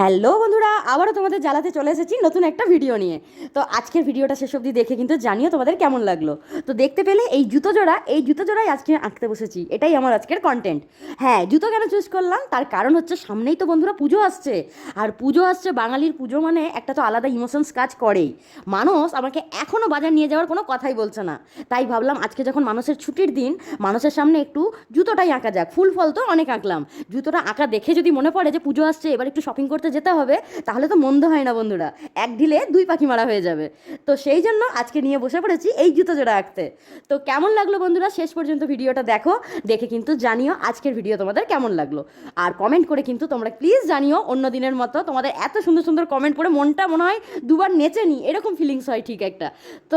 Hello বন্ধুরা, আবারও তোমাদের জ্বালাতে চলে এসেছি নতুন একটা ভিডিও নিয়ে। তো আজকের ভিডিওটা শেষ অবধি দেখে কিন্তু জানিও তোমাদের কেমন লাগল। তো দেখতে পেলে এই জুতো জোড়া, এই জুতো জোড়াই আজকে আঁকতে বসেছি। এটাই আমার আজকের কন্টেন্ট হ্যাঁ জুতো কেন চুজ করলাম? তার কারণ হচ্ছে সামনেই তো বন্ধুরা পুজো আসছে। আর পুজো আসছে, বাঙালির পুজো মানে একটা তো আলাদা ইমোশনস কাজ করেই। মানুষ আমাকে এখনও বাজার নিয়ে যাওয়ার কোনো কথাই বলছে না। তাই ভাবলাম আজকে যখন মানুষের ছুটির দিন, মানুষের সামনে একটু জুতোটাই আঁকা যাক। ফুল ফল তো অনেক আঁকলাম। জুতোটা আঁকা দেখে যদি মনে পড়ে যে পুজো আসছে, এবার একটু শপিং করতে যেতে হবে, তাহলে তো মন্দ হয় না বন্ধুরা। এক ঢিলে দুই পাখি মারা হয়ে যাবে। তো সেই জন্য আজকে নিয়ে বসে পড়েছি এই জুতো জোড়া আঁকতে। তো কেমন লাগল বন্ধুরা? শেষ পর্যন্ত ভিডিওটা দেখো। দেখে কিন্তু জানিও আজকের ভিডিও তোমাদের কেমন লাগল। আর কমেন্ট করে কিন্তু তোমরা প্লিজ জানিও অন্য দিনের মতো তোমাদের এত সুন্দর সুন্দর কমেন্ট পড়ে মনটা মনে হয় দুবার নেচে নি। এরকম ফিলিংস হয় ঠিক একটা। তো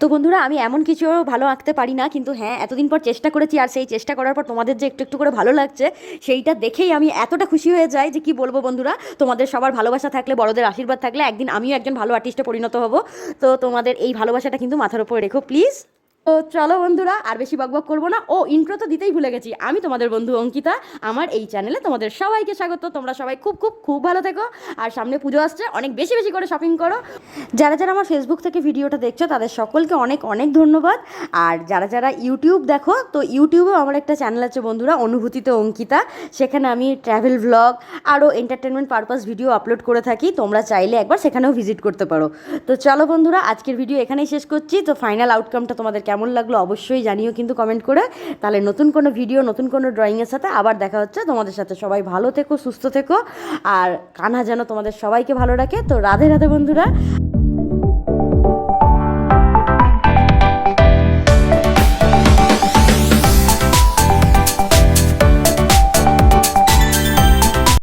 তো বন্ধুরা, আমি এমন কিছু ভালো আঁকতে পারি না, কিন্তু হ্যাঁ এতদিন পর চেষ্টা করেছি, আর সেই চেষ্টা করার পর তোমাদের যে একটু একটু করে ভালো লাগছে, সেইটা দেখেই আমি এতটা খুশি হয়ে যাই যে কি বলব বন্ধুরা, তোমাদের সবার ভালোবাসা থাকলে, বড়দের আশীর্বাদ থাকলে একদিন আমিও একজন ভালো আর্টিস্টে পরিণত হব। তো তোমাদের এই ভালোবাসাটা কিন্তু মাথার উপরে রেখো প্লিজ তো চলো বন্ধুরা, আর বেশি বকবক করব না। ও ইন্ট্রো তো দিতেই ভুলে গেছি। আমি তোমাদের বন্ধু অঙ্কিতা। আমার এই চ্যানেলে তোমাদের সবাইকে স্বাগত। তোমরা সবাই খুব খুব খুব ভালো থেকো। আর সামনে পুজো আসছে। অনেক বেশি বেশি করে শপিং করো। যারা যারা আমার ফেসবুক থেকে ভিডিওটা দেখছ, তাদের সকলকে অনেক অনেক ধন্যবাদ। আর যারা যারা ইউটিউব দেখো, তো ইউটিউবেও আমার একটা চ্যানেল আছে বন্ধুরা, অনুভূতিতে অঙ্কিতা। সেখানে আমি ট্র্যাভেল ভ্লগ আরও এন্টারটেনমেন্ট পারপাস ভিডিও আপলোড করে থাকি। তোমরা চাইলে একবার সেখানেও ভিজিট করতে পারো। তো চলো বন্ধুরা, আজকের ভিডিও এখানেই শেষ করছি। তো ফাইনাল আউটকামটা তোমাদের কেমন লাগল অবশ্যই জানিও কিন্তু কমেন্ট করে। তাহলে নতুন কোনো ভিডিও নতুন কোনো ড্রয়িংয়ের সাথে আবার দেখা হচ্ছে তোমাদের সাথে। সবাই ভালো থেকো, সুস্থ থেকো। আর কানা যেন তোমাদের সবাইকে ভালো রাখে। তো রাধে রাধে বন্ধুরা।